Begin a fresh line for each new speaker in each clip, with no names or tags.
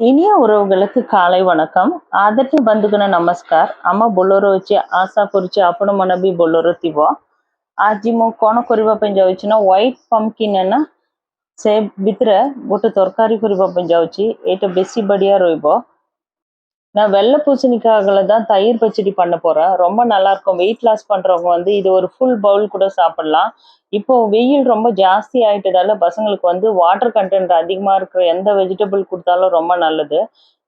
ಇನಿಯ ಉರವುಗಳಿಗೆ ಕಾಲೈ ವಣಕಂ ಆದಟ್ಟು ಬಂಧುಗಣ ನಮಸ್ಕಾರ ଆମ ବୋଲେରୋ ଅଛି ଆଶା କରୁଛି ଆପଣମାନେ ବି ବୋଲେରୋ ଥିବ ଆଜି ମୁଁ କ'ଣ କରିବା ପାଇଁ ଯାଉଛି ନା ହ୍ୱାଇଟ୍ ପମ୍ପକିନ୍ ନା ସେ ଭିତରେ ଗୋଟେ ତରକାରୀ କରିବା ପାଇଁ ଯାଉଛି ଏଇଟା ବେଶୀ ବଢ଼ିଆ ରହିବ நான் வெள்ளை பூசணிக்காய்களை தான் தயிர் பச்சடி பண்ண போறேன். ரொம்ப நல்லா இருக்கும். வெயிட் லாஸ் பண்றவங்க வந்து இது ஒரு ஃபுல் பவுல் கூட சாப்பிடலாம். இப்போ வெயில் ரொம்ப ஜாஸ்தி ஆயிட்டதால பசங்களுக்கு வந்து வாட்டர் கண்டென்ட் அதிகமா இருக்கிற எந்த வெஜிடபிள் கொடுத்தாலும் ரொம்ப நல்லது.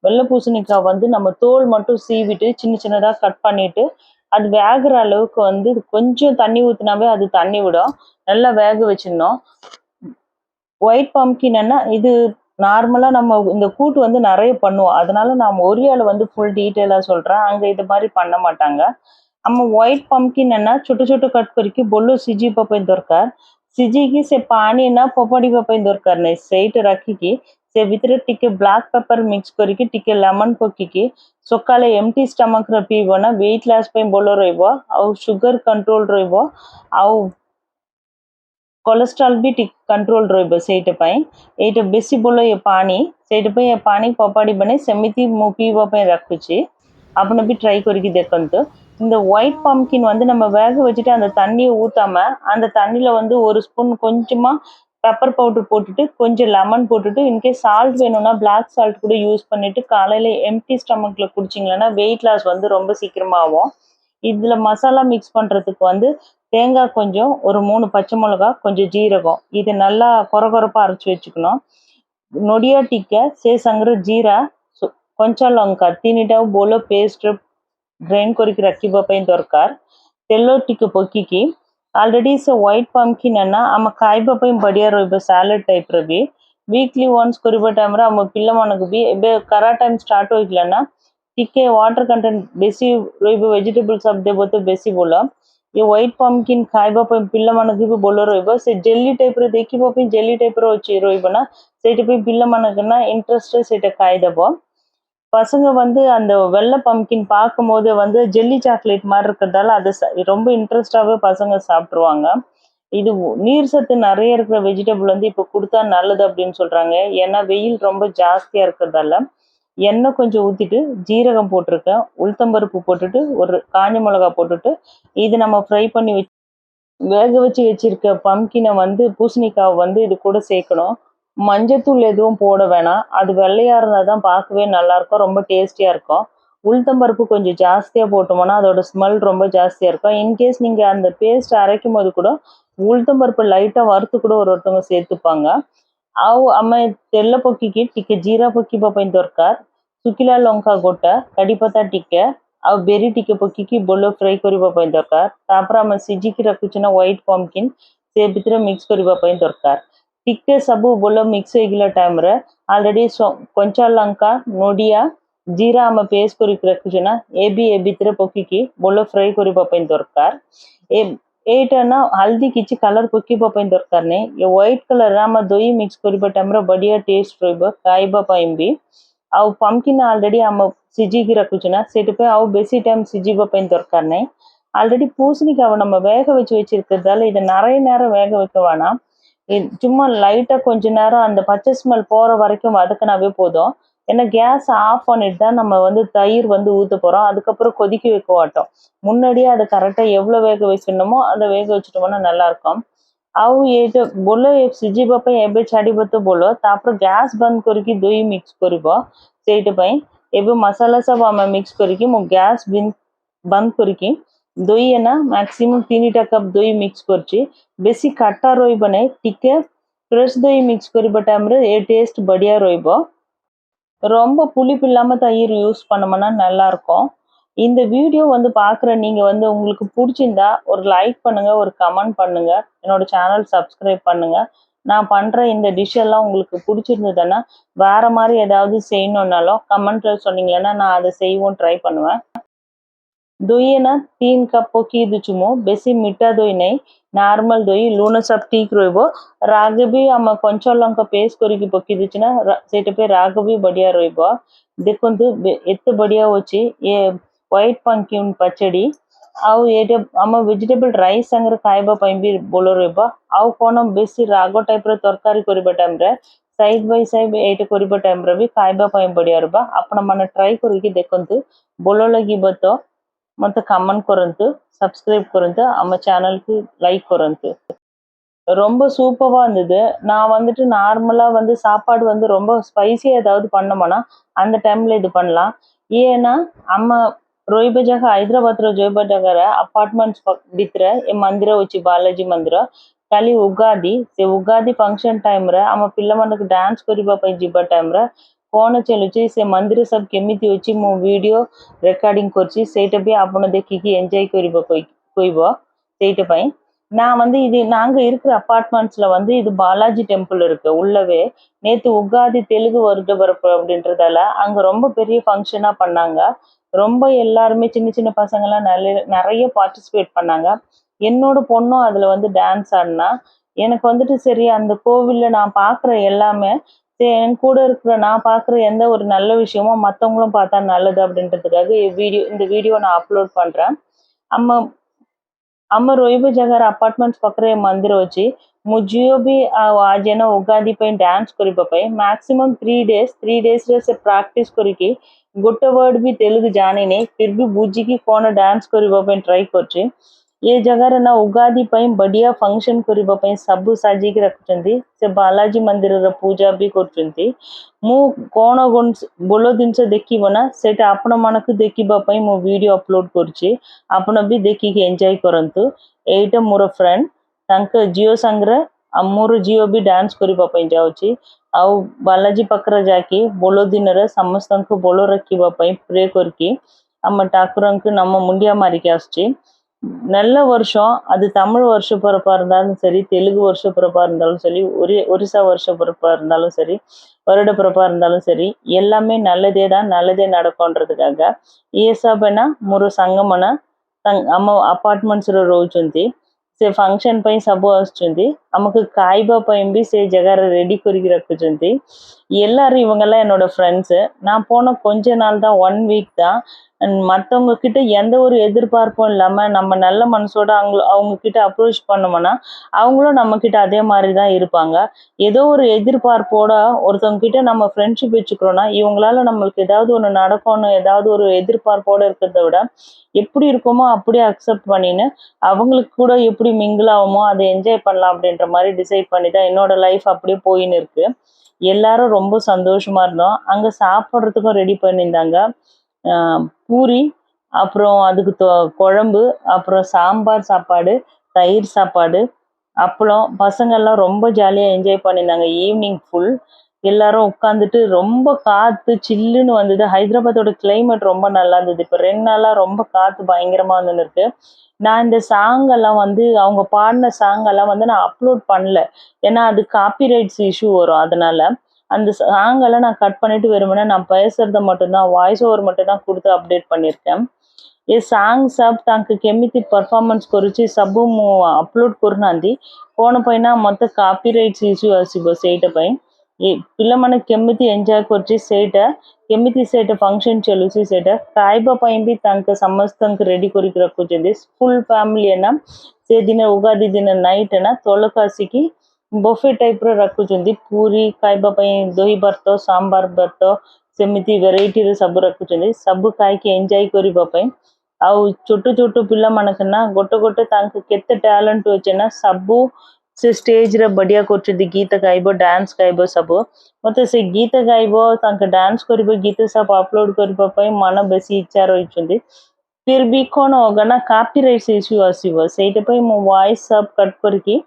வெள்ளை பூசணிக்காய் வந்து நம்ம தோல் மட்டும் சீவிட்டு சின்ன சின்னதா கட் பண்ணிட்டு அது வேகிற அளவுக்கு வந்து கொஞ்சம் தண்ணி ஊத்தினாவே அது தண்ணி விடும். நல்லா வேக வச்சிடணும். ஒயிட் பம்கின்னா இது நார்மலா நம்ம இந்த கூட்டு வந்து நிறைய பண்ணுவோம் அதனால நான் ஒரியால வந்து ஃபுல் டீட்டெயிலா சொல்றேன் அங்க இது மாதிரி பண்ண மாட்டாங்க ଆମ ହ୍ୱାଇଟ୍ ପମ୍ପକିନ୍ ନା ଛୋଟ ଛୋଟ କଟ୍ କରିକି ବୋଲ ସିଝିବା ପାଇଁ ଦରକାର ସିଝେଇକି ସେ ପାଣି ନା ଫୋପାଡ଼ିବା ପାଇଁ ଦରକାର ନାହିଁ ସେଇଟା ରଖିକି ସେ ଭିତରେ ଟିକେ ବ୍ଲାକ୍ ପେପର ମିକ୍ସ କରିକି ଟିକେ ଲେମନ ପକେଇକି ସକାଳେ ଏମ୍ଟି ଷ୍ଟମକରେ ପିଇବ ନା ୱେଟ୍ ଲସ୍ ପାଇଁ ଭଲ ରହିବ ଆଉ ସୁଗର କଣ୍ଟ୍ରୋଲ ରହିବ ଆଉ କୋଲେଷ୍ଟ୍ରଲ୍ ବି ଟିକେ କଣ୍ଟ୍ରୋଲ ରହିବ ସେଇଟା ପାଇଁ ଏଇଟା ବେଶୀ ଭଲ ଏ ପାଣି ସେଇଟା ପାଇଁ ଏ ପାଣି ଫୋପାଡ଼ିବନି ସେମିତି ମୁଁ ପିଇବା ପାଇଁ ରଖୁଛି ଆପଣ ବି ட்ரை କରିକି ଦେଖନ୍ତୁ இந்த ஒயிட் பம்கின் வந்து நம்ம வேக வச்சுட்டு அந்த தண்ணியை ஊத்தாம அந்த தண்ணியில வந்து ஒரு ஸ்பூன் கொஞ்சமா பெப்பர் பவுடர் போட்டுட்டு கொஞ்சம் லெமன் போட்டுட்டு இன்கேஸ் சால்ட் வேணும்னா பிளாக் சால்ட் கூட யூஸ் பண்ணிட்டு காலையில எம்டி ஸ்டமக்ல குடிச்சிங்களன்னா வெயிட் லாஸ் வந்து ரொம்ப சீக்கிரமா ஆகும் இதில் மசாலா மிக்ஸ் பண்ணுறதுக்கு வந்து தேங்காய் கொஞ்சம் ஒரு மூணு பச்சை மிளகா கொஞ்சம் ஜீரகம் இது நல்லா கொரகொரப்பாக அரைச்சி வச்சுக்கணும் நொடியா டிக்க சேசங்கிற ஜீரா కొంచెం లంక తినిటా బోలో పేస్ట్ గ్రైండ్ కొరికి రక్కిబ పైన దొరకార్ తెల్లో టిక్కు పొక్కికి ఆల్రెడీ ఇస్ వైట్ పంకిన్ అన్న ఆమె కాయిబ పైన బడియా రోయిబ సాలడ్ టైప్ రవి వీక్లీ వన్స్ కొరిబ టైమ్ర ఆమె పిల్ల మనకు బి ఎబే కరా టైం స్టార్ట్ ಹೋಗಿಲ್ಲన్న ହୋଇଥିଲା ନା ଟିକେ ୱାଟର କଣ୍ଟେଣ୍ଟ ବେଶୀ ରହିବ ଭେଜିଟେବଲ ସବୁ ଦେବ ତ ବେଶୀ ଭଲ ଏ ହ୍ୱାଇଟ୍ ପମ୍ପକିନ୍ ଖାଇବା ପାଇଁ ପିଲାମାନଙ୍କୁ ବି ଭଲ ରହିବ ସେ ଜେଲି ଟାଇପ୍ର ଦେଖିବା ପାଇଁ ଜେଲି ଟାଇପ୍ର ଅଛି ରହିବ ନା ସେଇଟା போய் பிள்ளைமானுக்குன்னா இன்ட்ரெஸ்ட் சீட்டை காய்தப்போ பசங்க வந்து அந்த வெள்ளை பம்கின் பார்க்கும்போது வந்து ஜெல்லி சாக்லேட் மாதிரி இருக்கிறதால அதை ச- ரொம்ப இன்ட்ரெஸ்டாகவே பசங்க சாப்பிட்ருவாங்க இது உ- நீர் சத்து நிறைய இருக்கிற வெஜிடபிள் வந்து இப்போ கொடுத்தா நல்லது அப்படின்னு சொல்றாங்க ஏன்னா வெயில் ரொம்ப ஜாஸ்தியா இருக்கிறதால எண்ணெய் கொஞ்சம் ஊற்றிட்டு ஜீரகம் போட்டிருக்கேன். உளுத்தம்பருப்பு போட்டுட்டு ஒரு காஞ்ச மிளகா போட்டுட்டு இது நம்ம ஃப்ரை பண்ணி வச்சு வேக வச்சு வச்சிருக்க பம்கினை வந்து பூசணிக்காவை வந்து இது கூட சேர்க்கணும். மஞ்சத்தூள் எதுவும் போட வேணாம். அது வெள்ளையாக இருந்தால் தான் பார்க்கவே நல்லாயிருக்கும். ரொம்ப டேஸ்டியாக இருக்கும். உளுத்தம்பருப்பு கொஞ்சம் ஜாஸ்தியாக போட்டோம்னா அதோட ஸ்மெல் ரொம்ப ஜாஸ்தியாக இருக்கும். இன்கேஸ் நீங்கள் அந்த பேஸ்ட் அரைக்கும் போது கூட உளுத்தம்பருப்பு லைட்டாக வறுத்து கூட ஒரு ஒருத்தவங்க சேர்த்துப்பாங்க. ଆଉ ଆମେ ତେଲ ପକେଇକି ଟିକେ ଜିରା ପକେଇବା ପାଇଁ ଦରକାର ଶୁଖିଲା ଲଙ୍କା ଗୋଟା କାଡ଼ିପତା ଟିକେ ଆଉ ବେରି ଟିକେ ପକେଇକି ବୋଲ ଫ୍ରାଏ କରିବା ପାଇଁ ଦରକାର ତାପରେ ଆମେ ସିଝିକି ରଖୁଛୁ ନା ହ୍ୱାଇଟ୍ ପମ୍ପକିନ୍ ସେ ଭିତରେ ମିକ୍ସ କରିବା ପାଇଁ ଦରକାର ଟିକେ ସବୁ ବୋଲ ମିକ୍ସ ହେଇଗଲା ଟାଇମ୍ରେ ଅଲରେଡି କଞ୍ଚା ଲଙ୍କା ନଡ଼ିଆ ଜିରା ଆମେ ପେଷ୍ଟ କରିକି ରଖୁଛୁ ନା ଏ ବି ଏ ଭିତରେ ପକେଇକି ବୋଲ ଫ୍ରାଏ କରିବା ପାଇଁ ଦରକାର ଏ ଏଇଟା ନା ହଳଦୀ କିଛି କଲର୍ ପକେଇବା ପାଇଁ ଦରକାର ନାହିଁ ଏ ହ୍ୱାଇଟ୍ କଲର୍ରେ ଆମେ ଦହି ମିକ୍ସ କରିବା ଟାଇମ୍ରେ ବଢ଼ିଆ ଟେଷ୍ଟ ରହିବ ଖାଇବା ପାଇଁ ବି ଆଉ ପମ୍ପକିନ୍ ଅଲରେଡି ଆମ ସିଝିକି ରଖୁଛୁ ନା ସେଇଟା ପାଇଁ ଆଉ ବେଶୀ டைம் சிஜிப ପାଇଁ ଦରକାର ନାହିଁ ஆல்ரெடி பூசணிக்காவை நம்ம வேக வச்சு வச்சிருக்கிறதால இதை நிறைய நேரம் வேக வைக்க வேணாம் இது சும்மா லைட்டா கொஞ்ச நேரம் அந்த பச்சை ஸ்மெல் போற வரைக்கும் வதக்கினாவே போதும் ஏன்னா கேஸ் ஆஃப் பண்ணிட்டு தான் நம்ம வந்து தயிர் வந்து ஊற்ற போகிறோம் அதுக்கப்புறம் கொதிக்க வைக்க மாட்டோம் முன்னாடியே அதை கரெக்டாக எவ்வளோ வேக வச்சிடணுமோ அதை வேக வச்சுட்டோம்னா நல்லாயிருக்கும் ଆଉ ଏଇଟା ବୋଲ ସିଝିବା ପାଇଁ ଏବେ ଛାଡ଼ିବ ତ ବୋଲ ତାପରେ ଗ୍ୟାସ୍ ବନ୍ଦ କରିକି ଦହି ମିକ୍ସ କରିବ ସେଇଟା ପାଇଁ ଏବେ ମସଲା ସବୁ ଆମେ ମିକ୍ସ କରିକି ମୁଁ ଗ୍ୟାସ୍ ବନ୍ଦ କରିକି ଦହି ନା ମ୍ୟାକ୍ସିମମ୍ ତିନିଟା କପ୍ ଦହି ମିକ୍ସ କରିଛି ବେଶୀ କାଟା ରହିବ ନାହିଁ ଟିକେ ଫ୍ରେଶ୍ ଦହି ମିକ୍ସ କରିବା ଟାଇମ୍ରେ ଏ ଟେଷ୍ଟ ବଢ଼ିଆ ରହିବ ரொம்ப புளிப்பு இல்லாமல் தயிர் யூஸ் பண்ணோம்னா நல்லாயிருக்கும். இந்த வீடியோ வந்து பார்க்குற நீங்கள் வந்து உங்களுக்கு பிடிச்சிருந்தா ஒரு லைக் பண்ணுங்கள் ஒரு கமெண்ட் பண்ணுங்க என்னோட சேனல் சப்ஸ்கிரைப் பண்ணுங்க. நான் பண்ணுற இந்த டிஷ் எல்லாம் உங்களுக்கு பிடிச்சிருந்ததுன்னா வேற மாதிரி ஏதாவது செய்யணுன்னாலும் கமெண்ட்ல சொன்னீங்கன்னா நான் அதை செய்வோம் ட்ரை பண்ணுவேன். ଦହି ନା ତିନି କପ୍ ପକେଇ ଦେଉଛୁ ମୁଁ ବେଶୀ ମିଠା ଦହି ନାହିଁ ନର୍ମାଲ ଦହି ଲୁଣ ସବୁ ଠିକ୍ ରହିବ ରାଗ ବି ଆମ କଞ୍ଚା ଲଙ୍କା ପେଷ୍ଟ କରିକି ପକେଇ ଦେଉଛୁ ନା ରା- ସେଇଟା ପାଇଁ ରାଗ ବି ବଢିଆ ରହିବ ଦେଖନ୍ତୁ ବେ- ଏତେ ବଢିଆ ଅଛି ଇଏ ହ୍ୱାଇଟ୍ ପମ୍ପକିନ୍ ପଚଡ଼ି ଆଉ ଏଇଟା ଆମ ଭେଜିଟେବଲ ରାଇସ୍ ସାଙ୍ଗରେ ଖାଇବା ପାଇଁ ବି ଭଲ ରହିବ ଆଉ କ'ଣ ବେଶୀ ରାଗ ଟାଇପ୍ର ତରକାରୀ କରିବା ଟାଇମ୍ରେ ସାଇଡ୍ ବାଇ ସାଇଡ୍ ଏଇଟା କରିବା ଟାଇମ୍ରେ ବି ଖାଇବା ପାଇଁ ବଢ଼ିଆ ରହିବ ଆପଣମାନେ ଟ୍ରାଏ କରିକି ଦେଖନ୍ତୁ ଭଲ ଲାଗିବ ତ ମୋତେ କମେଣ୍ଟ କରନ୍ତୁ சப்ஸ்கிரைப் கொடுத்து நம்ம சேனலுக்கு லைக் கொடுத்து ரொம்ப சூப்பராக இருந்தது நான் வந்துட்டு நார்மலாக வந்து சாப்பாடு வந்து ரொம்ப ஸ்பைஸியாக ஏதாவது பண்ணோம்னா அந்த டைமில் இது பண்ணலாம் ஏன்னா అమ్మ రోయిబజాగ హైదరాబాద్లో జోయిబజాగర అపార్ట్మెంట్స్ భిత్ర ఏ మందిర వచ్చి బాలాజీ మందిర କାଲି ଉଗାଦି ସେ ଉଗାଦି ଫଙ୍କସନ୍ ଟାଇମ୍ରେ ଆମ ପିଲାମାନଙ୍କୁ ଡ୍ୟାନ୍ସ କରିବା ପାଇଁ ଯିବା ଟାଇମ୍ରେ କ'ଣ ଚାଲୁଛି ସେ ମନ୍ଦିର ସବୁ କେମିତି ଅଛି ମୁଁ ଭିଡ଼ିଓ ரெக்கார்டிங் କରିଛି ସେଇଟା ବି ଆପଣ ଦେଖିକି என்ஜாய் କରିବ କହିବ ସେଇଟା ପାଇଁ நான் வந்து இது நாங்க இருக்கிற அப்பார்ட்மெண்ட்ஸ்ல வந்து இது பாலாஜி டெம்பிள் இருக்கு உள்ளவே நேத்து உகாதி தெலுங்கு வருட பிறப்பு அப்படின்றதால அங்க ரொம்ப பெரிய ஃபங்க்ஷனா பண்ணாங்க ரொம்ப எல்லாருமே சின்ன சின்ன பசங்க எல்லாம் நிறைய நிறைய பார்ட்டிசிபேட் பண்ணாங்க என்னோட பொண்ணும் அதுல வந்து டான்ஸ் ஆடினா எனக்கு வந்துட்டு சரி அந்த கோவில்ல நான் பாக்குற எல்லாமே சரி, என் கூட இருக்கிற நான் பார்க்குற எந்த ஒரு நல்ல விஷயமும் மற்றவங்களும் பார்த்தா நல்லது அப்படின்றதுக்காக வீடியோ இந்த வீடியோ நான் அப்லோட் பண்ணுறேன் அம்மா అమ్మ రోయిబు జగర్ అపార్ట్మెంట్స్ పక్కనే మందిర్ వచ్చి मुझियो भी आज है ना उगादी पे dance Karpe maximum three days three days से प्रैक्टिस करके गोटे वर्ड भी तेलुगु जाने फिर भी बुझी की कौन डांस करपे ट्राई करछे ଏ ଜାଗାରେ ନା ଉଗାଦି ପାଇଁ ବଢ଼ିଆ ଫଙ୍କସନ୍ କରିବା ପାଇଁ ସବୁ ସାଜିକି ରଖୁଛନ୍ତି ସେ ବାଲାଜୀ ମନ୍ଦିରର ପୂଜା ବି କରୁଛନ୍ତି ମୁଁ କ'ଣ ଭଲ ଜିନିଷ ଦେଖିବ ନା ସେଇଟା ଆପଣମାନଙ୍କୁ ଦେଖିବା ପାଇଁ ମୁଁ ଭିଡ଼ିଓ ଅପଲୋଡ଼ କରୁଛି ଆପଣ ବି ଦେଖିକି ଏନ୍ଜୟ କରନ୍ତୁ ଏଇଟା ମୋର ଫ୍ରେଣ୍ଡ ତାଙ୍କ ଜିଓ ସାଙ୍ଗରେ ଆଉ ମୋର ଝିଅ ବି ଡ୍ୟାନ୍ସ କରିବା ପାଇଁ ଯାଉଛି ଆଉ ବାଲାଜୀ ପାଖରେ ଯାଇକି ବୋଲ ଦିନରେ ସମସ୍ତଙ୍କୁ ବୋଲ ରଖିବା ପାଇଁ ପ୍ରେ କରିକି ଆମ ଠାକୁରଙ୍କୁ ନାମ ମୁଣ୍ଡିଆ ମାରିକି ଆସୁଛି நல்ல வருஷம் அது தமிழ் வருஷ பிறப்பாக இருந்தாலும் சரி தெலுங்கு வருஷ பிறப்பாக இருந்தாலும் சரி ஒரே ஒரிசா வருஷ பிறப்பாக இருந்தாலும் சரி வருட பிறப்பாக இருந்தாலும் சரி எல்லாமே நல்லதே தான் நல்லதே நடக்கும்ன்றதுக்காக ఏసాబైనా మూడు సంగమన అమ్మ అపార్ట్మెంట్స్లో రోజుంది ஃபங்க்ஷன் పై సబ్బు వస్తుంది ଆମକୁ ଖାଇବା ପାଇଁ ବି ସେ ଜାଗାରେ ரெடி କରିକି ରଖୁଛନ୍ତି எல்லாரும் இவங்கெல்லாம் என்னோட ஃப்ரெண்ட்ஸு நான் போன கொஞ்ச நாள் தான் ஒன் வீக் தான் அண்ட் மற்றவங்க கிட்ட எந்த ஒரு எதிர்பார்ப்பும் இல்லாமல் நம்ம நல்ல மனசோட அவங்க அவங்க கிட்ட அப்ரோச் பண்ணோம்னா அவங்களும் நம்ம கிட்ட அதே மாதிரி தான் இருப்பாங்க ஏதோ ஒரு எதிர்பார்ப்போட ஒருத்தவங்க கிட்ட நம்ம ஃப்ரெண்ட்ஷிப் வச்சுக்கிறோம்னா இவங்களால நம்மளுக்கு ஏதாவது ஒன்று நடக்கும்னு ஏதாவது ஒரு எதிர்பார்ப்போட இருக்கிறத விட எப்படி இருக்குமோ அப்படியே அக்செப்ட் பண்ணின்னு அவங்களுக்கு கூட எப்படி மிங்கிள் ஆகுமோ அதை என்ஜாய் பண்ணலாம் அப்படின்ற மாதிரி டிசைட் பண்ணி தான் என்னோட லைஃப் அப்படியே போயின்னு இருக்கு. எல்லாரும் ரொம்ப சந்தோஷமா இருந்தோம். அங்க சாப்பிட்றதுக்கும் ரெடி பண்ணியிருந்தாங்க. பூரி அப்புறம் அதுக்கு குழம்பு அப்புறம் சாம்பார் சாப்பாடு தயிர் சாப்பாடு அப்பளம். பசங்கள்லாம் ரொம்ப ஜாலியாக என்ஜாய் பண்ணியிருந்தாங்க. ஈவினிங் ஃபுல் எல்லாரும் உட்காந்துட்டு ரொம்ப காற்று சில்லுன்னு வந்தது. ஹைதராபாத்தோட கிளைமேட் ரொம்ப நல்லா இருந்தது. இப்போ ரெண்டு நாளாக ரொம்ப காற்று பயங்கரமாக இருந்துன்னு இருக்கு. நான் இந்த சாங்கெல்லாம் வந்து அவங்க பாடின சாங்கெல்லாம் வந்து நான் அப்லோட் பண்ணல. ஏன்னா அது காப்பிரைட்ஸ் இஷ்யூ வரும். அதனால அந்த சாங்கெல்லாம் நான் கட் பண்ணிட்டு வெறுமனே நான் பேசுறத மட்டும்தான் வாய்ஸ் ஓவர் மட்டும்தான் கொடுத்து அப்டேட் பண்ணியிருக்கேன். ஏ சாங் ఏ సాంగ్ సబ్ తనకు కెమితి పర్ఫార్మెన్స్ కొరిచి సబ్బు అప్లోడ్ కొరినాంది కోనపైన మొత్తం కాపీరైట్స్ ఇష్యూ ఆసిబో பையன். ଇସ୍ୟୁ ଆସିବ ସେଇଟା ପାଇଁ ଏ ପିଲାମାନେ କେମିତି ଏନ୍ଜୟ କରୁଛି ସେଇଟା କେମିତି ସେଇଟା ଫଙ୍କସନ୍ ଚାଲୁଛି ସେଇଟା ଖାଇବା ପାଇଁ ବି ତାଙ୍କ ସମସ୍ତଙ୍କୁ ରେଡ଼ି କରିକି ରଖୁଛନ୍ତି ଫୁଲ୍ ଫ୍ୟାମିଲି ନା ସେଦିନ ଉଗାଦି ଦିନ ନାଇଟ୍ ନା ତଳକୁ ଆସିକି ବଫେ ଟାଇପ୍ର ରଖୁଛନ୍ତି ପୁରୀ ଖାଇବା ପାଇଁ ଦହି ଭାତ ସାମ୍ବାର ଭାତ ସେମିତି ଭେରାଇଟିର ସବୁ ରଖୁଛନ୍ତି ସବୁ ଖାଇକି ଏନ୍ଜୟ କରିବା ପାଇଁ ଆଉ ଛୋଟ ଛୋଟ ପିଲାମାନଙ୍କୁ ନା ଗୋଟେ ଗୋଟେ ତାଙ୍କ କେତେ ଟ୍ୟାଲେଣ୍ଟ ଅଛି ନା ସବୁ ସେ ଷ୍ଟେଜ୍ରେ ବଢ଼ିଆ କରୁଛନ୍ତି ଗୀତ ଗାଇବ ଡ୍ୟାନ୍ସ ଗାଇବ ସବୁ ମୋତେ ସେ ଗୀତ ଗାଇବ ତାଙ୍କ ଡ୍ୟାନ୍ସ କରିବ ଗୀତ ସବୁ ଅପଲୋଡ଼ କରିବା ପାଇଁ ମନ ବେଶୀ ଇଚ୍ଛା ରହିଛନ୍ତି ଫିର୍ ବି କ'ଣ ହବ ନା କାପିରାଇଟ୍ସ ଇସ୍ୟୁ ଆସିବ ସେଇଟା ପାଇଁ ମୁଁ ଭଏସ୍ ସବ୍ କଟ୍ କରିକି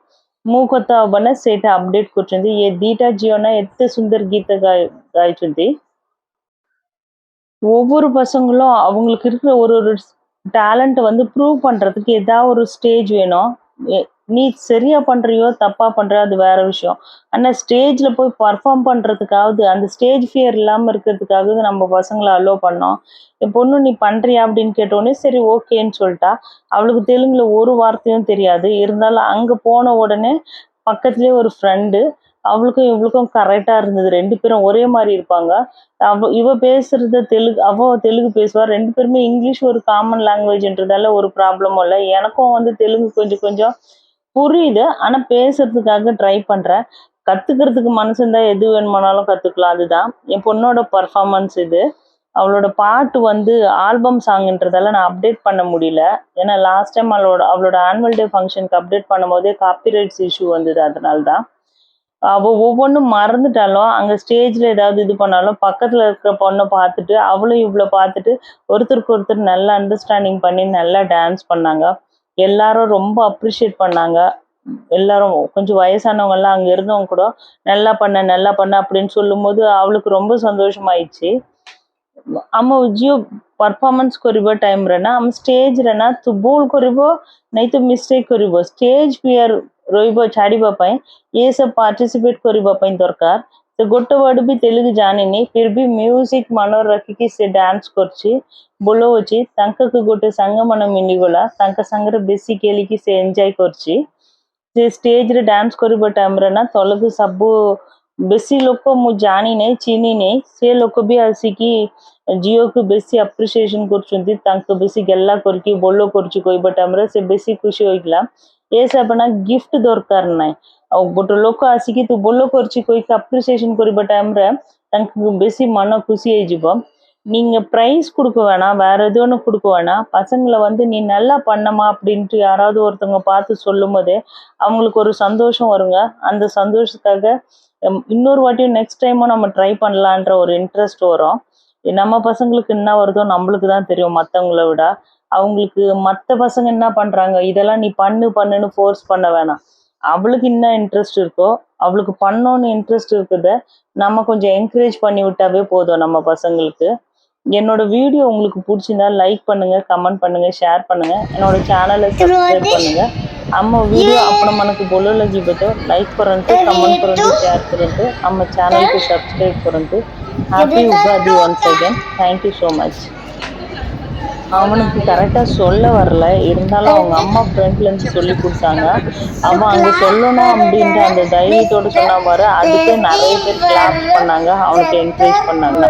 ମୁଁ କଥା ହବ ନା ସେଇଟା ଅପଡେଟ୍ କରୁଛନ୍ତି ଏ ଦିଟା ଝିଅ ନା ଏତେ ସୁନ୍ଦର ଗୀତ ଗାଇ ଗାଇଛନ୍ତି ஒவ்வொரு பசங்களும் அவங்களுக்கு இருக்கிற ஒரு ஒரு டேலண்ட்டை வந்து ப்ரூவ் பண்ணுறதுக்கு ஏதாவது ஒரு ஸ்டேஜ் வேணும் எ- நீ சரியா பண்றியோ தப்பா பண்றியோ அது வேற விஷயம். ஆனா ஸ்டேஜ்ல போய் பர்ஃபார்ம் பண்றதுக்காவது அந்த ஸ்டேஜ் ஃபியர் இல்லாம இருக்கிறதுக்காவது நம்ம பசங்களை அலோவ் பண்ணோம். என் பொண்ணு நீ பண்றியா? அப்படின்னு கேட்டோடனே சரி ஓகேன்னு சொல்லிட்டா. அவளுக்கு தெலுங்குல ஒரு வார்த்தையும் தெரியாது. இருந்தாலும் அங்க போன உடனே பக்கத்துலயே ஒரு ஃப்ரெண்டு அவளுக்கும் இவளுக்கும் கரெக்டா இருந்தது. ரெண்டு பேரும் ஒரே மாதிரி இருப்பாங்க. அவ இவ பேசுறத தெலுங்கு அவ தெலுங்கு பேசுவா. ரெண்டு பேருமே இங்கிலீஷ் ஒரு காமன் லாங்குவேஜ்ன்றதால ஒரு ப்ராப்ளமும் இல்லை. எனக்கும் வந்து தெலுங்கு கொஞ்சம் கொஞ்சம் புரியுது. ஆனால் பேசுறதுக்காக ட்ரை பண்ணுறேன் கற்றுக்கிறதுக்கு மனசு எது வேணுமானாலும் கற்றுக்கலாம் அதுதான். என் பொண்ணோட பர்ஃபார்மன்ஸ் இது. அவளோட பாட்டு வந்து ஆல்பம் சாங்ன்றதால நான் அப்டேட் பண்ண முடியல. ஏன்னா லாஸ்ட் டைம் அவளோட அவளோட ஆனுவல் டே ஃபங்க்ஷனுக்கு அப்டேட் பண்ணும்போதே காப்பிரைட்ஸ் இஷ்யூ வந்தது. அதனால தான் அவள் ஒவ்வொன்றும் மறந்துட்டாலும் அங்கே ஸ்டேஜில் ஏதாவது இது பண்ணாலும் பக்கத்தில் இருக்கிற பொண்ணை பார்த்துட்டு அவளும் இவ்வளோ பார்த்துட்டு ஒருத்தருக்கு ஒருத்தர் நல்லா அண்டர்ஸ்டாண்டிங் பண்ணி நல்லா டான்ஸ் பண்ணாங்க. எல்லாரும் ரொம்ப அப்ரிஷியேட் பண்ணாங்க எல்லாரும் கொஞ்சம் வயசானவங்க எல்லாம் அங்க இருந்தவங்க கூட நல்லா பண்ண நல்லா பண்ண அப்படின்னு சொல்லும்போது அவளுக்கு ரொம்ப சந்தோஷமாயிடுச்சு ଆମ ଝିଅ ପରଫର୍ମାନ୍ସ କରିବା ଟାଇମ୍ରେ ନା ଆମ ଷ୍ଟେଜ୍ରେ ନା ତୁ ଭୁଲ କରିବ ନାଇଁ ତ ମିଷ୍ଟେକ୍ କରିବ ଷ୍ଟେଜ୍ ଫିୟର୍ ରହିବ ଛାଡ଼ିବା ପାଇଁ ଏ ସବୁ ପାର୍ଟିସିପେଟ୍ କରିବା ପାଇଁ ଦରକାର तो गोट्टवाड़ भी तेलुगु जानी फिर भी म्यूजिक मनोरखी की से डांस करची बोलोची तंक गोटे संग मन मिलीगला तंक संग बेसिकली की से एंजॉय करची से स्टेज रे डांस करिबा टाइम रे ना तलगु सबु ବେଶୀ ଲୋକ ମୁଁ ଜାଣିନି ଚିହ୍ନିନି ସେ ଲୋକ ବି ଆସିକି ଜିଓକୁ ବେଶୀ ଆପ୍ରିସିଏସନ୍ କରୁଛନ୍ତି ତାଙ୍କୁ ବେଶୀ ଗେଲ୍ଲା କରିକି ବୋଲ କରୁଛି କହିବା ଟାଇମ୍ରେ ସେ ବେଶୀ ଖୁସି ହୋଇଗଲା ଏସ୍ ଆପଣ ଗିଫ୍ଟ ଦରକାର ନାହିଁ ଆଉ ଗୋଟେ ଲୋକ ଆସିକି ତୁ ବୋଲ କରିଛି କହିକି ଆପ୍ରିସିଏସନ୍ କରିବା ଟାଇମ୍ରେ ତାଙ୍କୁ ବେଶୀ ମନ ଖୁସି ହେଇଯିବ நீங்கள் ப்ரைஸ் கொடுக்க வேணாம் வேறு எது ஒன்று கொடுக்க வேணாம். பசங்களை வந்து நீ நல்லா பண்ணமா அப்படின்ட்டு யாராவது ஒருத்தவங்க பார்த்து சொல்லும் போதே அவங்களுக்கு ஒரு சந்தோஷம் வருங்க. அந்த சந்தோஷத்துக்காக இன்னொரு வாட்டியும் நெக்ஸ்ட் டைமும் நம்ம ட்ரை பண்ணலான்ற ஒரு இன்ட்ரெஸ்ட் வரும். நம்ம பசங்களுக்கு என்ன வருதோ நம்மளுக்கு தான் தெரியும் மற்றவங்கள விட. அவங்களுக்கு மற்ற பசங்க என்ன பண்ணுறாங்க இதெல்லாம் நீ பண்ணு பண்ணுன்னு ஃபோர்ஸ் பண்ண வேணாம். அவளுக்கு என்ன இன்ட்ரெஸ்ட் இருக்கோ அவளுக்கு பண்ணோன்னு இன்ட்ரெஸ்ட் இருக்குத. நம்ம கொஞ்சம் என்கரேஜ் பண்ணி விட்டாவே போதும் நம்ம பசங்களுக்கு. என்னோட வீடியோ உங்களுக்கு பிடிச்சிருந்தா லைக் பண்ணுங்க கமெண்ட் பண்ணுங்க ஷேர் பண்ணுங்க. என்னோட சேனலை சப்ஸ்கிரைப் பண்ணுங்க. అమ్మ వీడియో అప్పుడు మనకు బొల్లలో చూపెట్టావు లైక్ కొరంతు కమెంట్ பண்ணுறது షేర్ కొరంతు అమ్మ ఛానల్కి subscribe కొరంతు happy Ugadi once again thank you so much அவனுக்கு கரெக்டாக சொல்ல வரல. இருந்தாலும் அவங்க அம்மா ஃப்ரெண்ட்லேருந்து சொல்லி கொடுத்தாங்க. அவன் அங்கே சொல்லணும் அப்படின்ற அந்த தைரியத்தோடு சொன்ன மாதிரி அதுக்கு நிறைய பேர் கிளாப்ஸ் பண்ணாங்க. அவனுக்கு என்கரேஜ் பண்ணாங்க.